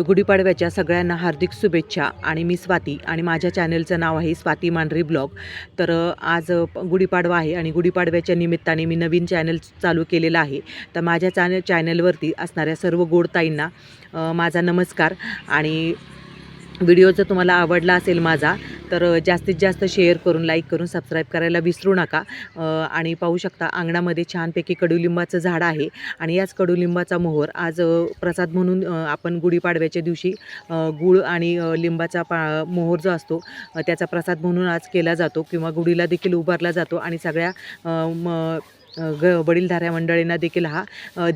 तर गुढीपाडव्याच्या सगळ्यांना हार्दिक शुभेच्छा. आणि मी स्वाती आणि माझ्या चॅनलचं नाव आहे स्वाती मांढरी ब्लॉग. तर आज प- गुढीपाडवा आहे आणि गुढीपाडव्याच्या निमित्ताने मी नवीन चॅनल चालू केलेलं आहे. तर माझ्या चॅनल चॅनलवरती असणाऱ्या सर्व गोडताईंना माझा नमस्कार आणि व्हिडिओ जर तुम्हाला आवडला असेल माझा तर जास्तीत जास्त शेअर करून लाईक करून सबस्क्राईब करायला विसरू नका. आणि पाहू शकता अंगणामध्ये छानपैकी कडुलिंबाचं झाड आहे आणि याच कडुलिंबाचा मोहर आज प्रसाद म्हणून आपण गुढीपाडव्याच्या दिवशी गुळ आणि लिंबाचा पा मोहर जो असतो त्याचा प्रसाद म्हणून आज केला जातो किंवा गुढीला देखील उभारला जातो आणि सगळ्या म ग वडीलधाऱ्या मंडळींना देखील हा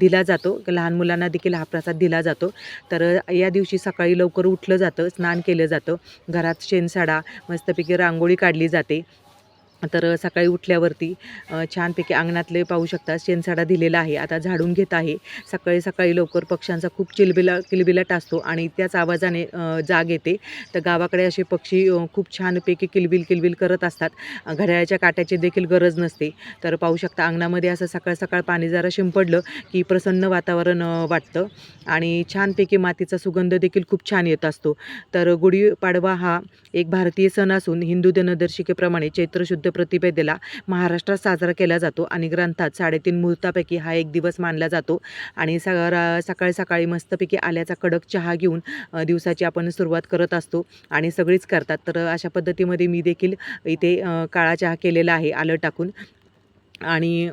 दिला जातो. लहान मुलांना देखील हा प्रसाद दिला जातो. तर या दिवशी सकाळी लवकर उठलं जातं स्नान केलं जातं. घरात शेणसाडा मस्तपैकी रांगोळी काढली जाते. तर सकाळी उठल्यावरती छानपैकी अंगणातले पाहू शकता शेणसाडा दिलेला आहे आता झाडून घेत आहे. सकाळी सकाळी लवकर पक्ष्यांचा खूप चिलबिला किलबिलाट असतो आणि त्याच आवाजाने जाग येते. तर गावाकडे असे पक्षी खूप छानपैकी किलबिल किलबिल करत असतात. घड्याळ्याच्या घड्याळाच्या काट्याची देखील गरज नसते. तर पाहू शकता अंगणामध्ये असं सकाळ सकाळ पाणी जरा शिंपडलं की प्रसन्न वातावरण वाटतं. आणि छानपैकी मातीचा सुगंध देखील खूप छान येत असतो. तर गुढीपाडवा हा एक भारतीय सण असून हिंदू दिनदर्शिकेप्रमाणे चैत्र शुद्ध प्रतिपदेला महाराष्ट्रात साजरा केला जातो आणि ग्रंथात साडेतीन मुहूर्तापैकी हा एक दिवस मानला जातो. आणि सगळा सकाळी सकाळी मस्तपैकी आल्याचा कडक चहा घेऊन दिवसाची आपण सुरुवात करत असतो आणि सगळीच करतात. तर अशा पद्धतीमध्ये मी देखील इथे काळा चहा केलेला आहे आलं टाकून. आणि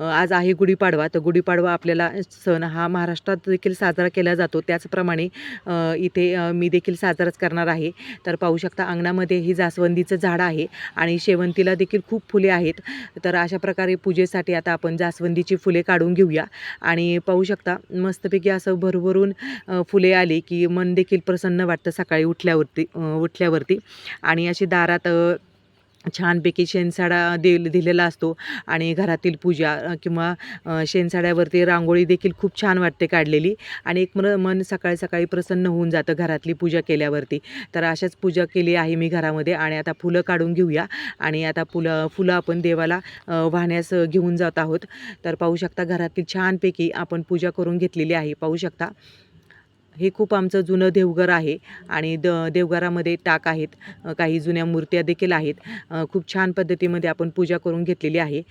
आज आहे गुढीपाडवा. तर गुढीपाडवा आपल्याला सण हा महाराष्ट्रात देखील साजरा केला जातो. त्याचप्रमाणे इथे मी देखील साजराच करणार आहे. तर पाहू शकता अंगणामध्ये ही जास्वंदीचं झाड आहे आणि शेवंतीला देखील खूप फुले आहेत. तर अशा प्रकारे पूजेसाठी आता आपण जास्वंदीची फुले काढून घेऊया. आणि पाहू शकता मस्तपैकी असं भरभरून फुले आली की मन देखील प्रसन्न वाटतं सकाळी उठल्यावरती उठल्यावरती. आणि अशी दारात छानपैकी शेणसाडा दिल दिलेला असतो आणि घरातील पूजा किंवा शेणसाड्यावरती रांगोळी देखील खूप छान वाटते काढलेली आणि एक मन मन सकाळी सकाळी प्रसन्न होऊन जातं घरातली पूजा केल्यावरती. तर अशाच पूजा केली आहे मी घरामध्ये आणि आता फुलं काढून घेऊया आणि आता फुलं फुलं आपण देवाला वाहण्यास घेऊन जात आहोत. तर पाहू शकता घरातील छानपैकी आपण पूजा करून घेतलेली आहे. पाहू शकता हे खूप आमचं जुनं देवघर आहे आणि द देवघरामध्ये टाक आहेत काही जुन्या मूर्त्या देखील आहेत. खूप छान पद्धतीमध्ये आपण पूजा करून घेतलेली आहे.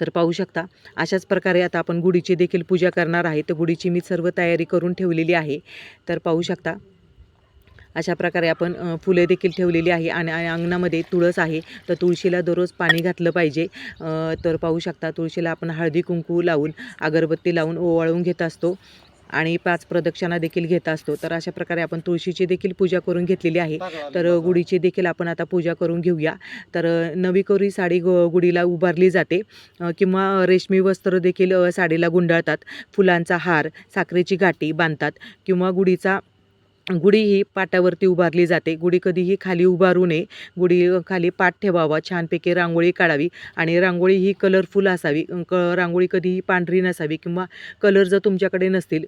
तर पाहू शकता अशाच प्रकारे आता आपण गुढीची देखील पूजा करणार आहे. तर गुढीची मी सर्व तयारी करून ठेवलेली आहे. तर पाहू शकता अशा प्रकारे आपण फुले देखील ठेवलेली आहे आणि अंगणामध्ये तुळस आहे. तर तुळशीला दररोज पाणी घातलं पाहिजे. तर पाहू शकता तुळशीला आपण हळदी कुंकू लावून अगरबत्ती लावून ओवाळून घेत असतो. आणि पाच प्रदक्षिणा देखील घेत असतो. तर अशा प्रकारे आपण तुळशीची देखील पूजा करून घेतलेली आहे. तर गुढीची देखील आपण आता पूजा करून घेऊया. तर अ, नवी कोरी साडी गु गुढीला उभारली जाते. किंवा रेशमी वस्त्र देखील साडीला गुंडाळतात. फुलांचा हार साखरेची गाठी बांधतात. किंवा गुढीचा गुढी ही पाटावरती उभारली जाते. गुढी कधीही खाली उभारू नये. गुढी खाली पाट ठेवावा. छानपैकी रांगोळी काढावी आणि रांगोळी ही कलरफुल असावी. क रांगोळी कधीही पांढरी नसावी किंवा कलर जर तुमच्याकडे नसतील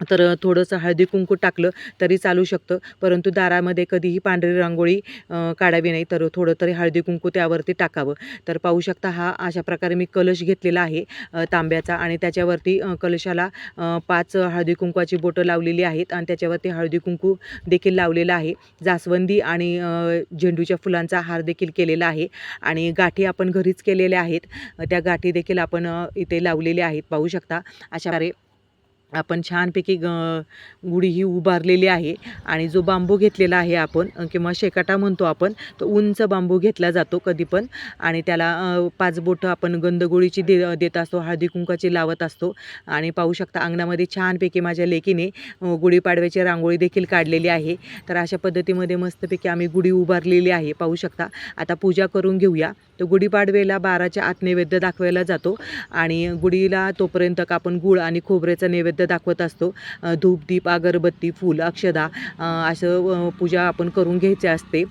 तर थोडंसं हळदी कुंकू टाकलं तरी चालू शकतं. परंतु दारामध्ये कधीही पांढरी रांगोळी काढावी नाही तर थोडं तरी हळदी कुंकू त्यावरती टाकावं. तर पाहू शकता हा अशा प्रकारे मी कलश घेतलेला आहे तांब्याचा आणि त्याच्यावरती कलशाला पाच हळदी कुंकवाची बोटं लावलेली आहेत आणि त्याच्यावरती हळदी कुंकू देखील लावलेला आहे. जास्वंदी आणि झेंडूच्या फुलांचा हार देखील केलेला आहे आणि गाठी आपण घरीच केलेल्या आहेत. त्या गाठी देखील आपण इथे लावलेल्या आहेत. पाहू शकता अशा प्रकारे आपण छानपैकी ग गुढी ही उभारलेली आहे आणि जो बांबू घेतलेला आहे आपण किंवा शेकाटा म्हणतो आपण तो उंच बांबू घेतला जातो कधी पण. आणि त्याला पाच बोटं आपण गंधगोळीची दे देत असतो हळदी कुंकाची लावत असतो. आणि पाहू शकता अंगणामध्ये छानपैकी माझ्या लेकीने गुढीपाडव्याची रांगोळी देखील काढलेली आहे. तर अशा पद्धतीमध्ये मस्तपैकी आम्ही गुढी उभारलेली आहे पाहू शकता. आता पूजा करून घेऊया. तर गुढीपाडवेला बाराच्या आत नैवेद्य दाखवायला जातो. आणि गुढीला तोपर्यंत का आपण गुळ आणि खोबऱ्याचा नैवेद्य दाखवत असतो. धूपदीप धूप दीप अगरबत्ती फूल अक्षदा असं पूजा आपण करून घ्यायचे असते.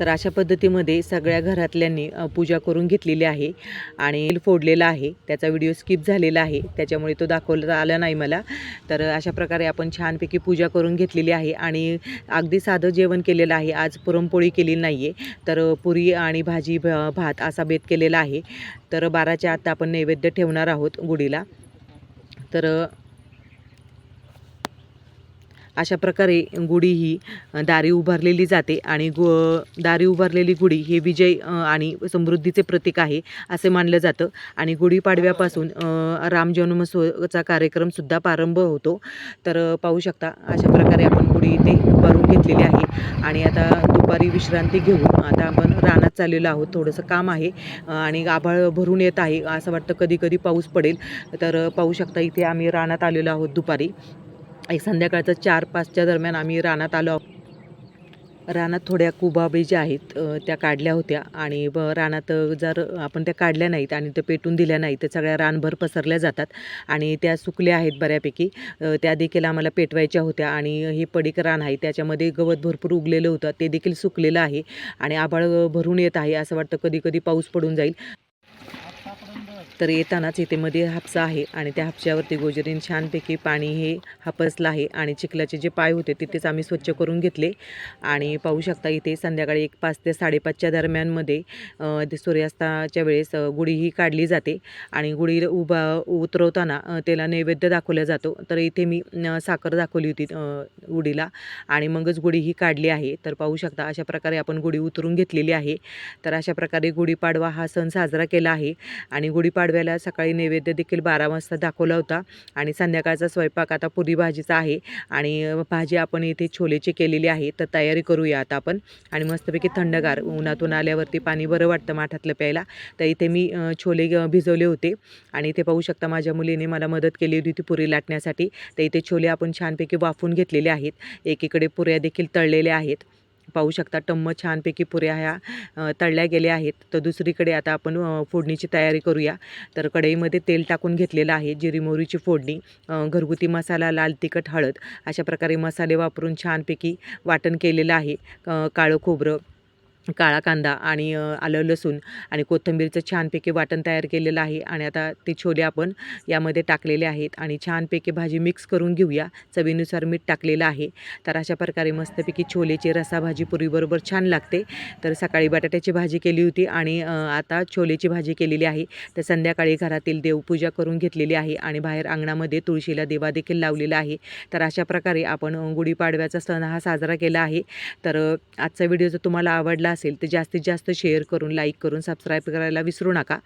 तर अशा पद्धतीमध्ये सगळ्या घरातल्यांनी पूजा करून घेतलेली आहे आणि फोडलेला आहे. त्याचा व्हिडिओ स्किप झालेला आहे. त्याच्यामुळे तो दाखवला आला नाही मला. तर अशा प्रकारे आपण छानपैकी पूजा करून घेतलेली आहे आणि अगदी साधं जेवण केलेलं आहे. आज पुरणपोळी केली नाही आहे तर पुरी आणि भाजी भ- भात असा बेत केलेला आहे. तर बाराच्या आत आपण नैवेद्य ठेवणार आहोत गुढीला. तर अशा प्रकारे गुढी ही दारी उभारलेली जाते आणि गु दारी उभारलेली गुढी हे विजय आणि समृद्धीचे प्रतीक आहे असे मानलं जातं. आणि गुढीपाडव्यापासून अ, राम कार्यक्रमसुद्धा प्रारंभ होतो. तर पाहू शकता अशा प्रकारे आपण गुढी इथे उभारून घेतलेली आहे. आणि आता दुपारी विश्रांती घेऊन आता आपण रानात चाललेलो आहोत. थोडंसं काम आहे आणि आभाळ भरून येत आहे. असं वाटतं कधी कधी पाऊस पडेल. तर पाहू शकता इथे आम्ही रानात आलेलो आहोत दुपारी. एक संध्याकाळचं चार पाचच्या दरम्यान आम्ही रानात आलो रानात थोड्या कुबाबी ज्या आहेत त्या काढल्या होत्या आणि ब रानात जर आपण त्या काढल्या नाहीत आणि त्या पेटून दिल्या नाहीत तर सगळ्या रानभर पसरल्या जातात आणि त्या सुकल्या आहेत बऱ्यापैकी. त्या देखील आम्हाला पेटवायच्या होत्या आणि हे पडीक रान आहे त्याच्यामध्ये गवत भरपूर उगलेलं होतं ते देखील सुकलेलं आहे आणि आभाळ भरून येत आहे असं वाटतं कधी कधी पाऊस पडून जाईल. तर येतानाच इथे मध्ये हापसा आहे आणि त्या हापशावरती गोजरीन छानपैकी पाणी हे हापसलं आहे आणि चिखलाचे जे पाय होते तिथेच आम्ही स्वच्छ करून घेतले. आणि पाहू शकता इथे संध्याकाळी एक पाच ते साडेपाचच्या दरम्यानमध्ये सूर्यास्ताच्या वेळेस गुढी ही काढली जाते. आणि गुढी उभा उतरवताना त्याला नैवेद्य दाखवला जातो. तर इथे मी साखर दाखवली होती गुढीला. आणि मगच गुढी ही काढली आहे. तर पाहू शकता अशा प्रकारे आपण गुढी उतरून घेतलेली आहे. तर अशा प्रकारे गुढीपाडवा हा सण साजरा केला आहे. आणि पाडव्याला सकाळी नैवेद्य देखील बारा वाजता दाखवला होता. आणि संध्याकाळचा स्वयंपाक आता पुरी भाजीचा आहे. आणि भाजी आपण इथे छोलेची केलेली आहे. तर तयारी करूया आता आपण. आणि मस्तपैकी थंडगार उन्हातून आल्यावरती पाणी बरं वाटतं माठातलं प्यायला. तर इथे मी छोले भिजवले होते. आणि इथे पाहू शकता माझ्या मुलीने मला मदत केली होती ती पुरी लाटण्यासाठी. तर इथे छोले आपण छानपैकी वाफून घेतलेले आहेत. एकीकडे पुऱ्या देखील तळलेल्या आहेत. पाहू शकता टम्म छानपैकी पुऱ्या ह्या तळल्या गेल्या आहेत. तर दुसरीकडे आता आपण फोडणीची तयारी करूया. तर कढईमध्ये तेल टाकून घेतलेलं आहे जिरी मोहरीची फोडणी घरगुती मसाला लाल तिखट हळद अशा प्रकारे मसाले वापरून छानपैकी वाटण केलेलं आहे. काळं खोबरं काळा कांदा आणि आलं लसूण आणि कोथिंबीरचं छानपैकी वाटण तयार केलेलं आहे आणि आता ते छोले आपण यामध्ये टाकलेले आहेत आणि छानपैकी भाजी मिक्स करून घेऊया. चवीनुसार मीठ टाकलेलं आहे. तर अशा प्रकारे मस्तपैकी छोलेची रसाभाजी पुरीबरोबर छान लागते. तर सकाळी बटाट्याची भाजी केली होती आणि आता छोलेची भाजी केलेली आहे. तर संध्याकाळी घरातील देवपूजा करून घेतलेली आहे आणि बाहेर अंगणामध्ये तुळशीला देवा देखील लावलेला आहे. तर अशा प्रकारे आपण गुढीपाडव्याचा सण हा साजरा केला आहे. तर आजचा व्हिडिओ जर तुम्हाला आवडला असेल तर जास्तीत जास्त शेअर करून लाईक करून सबस्क्राईब करायला विसरू नका.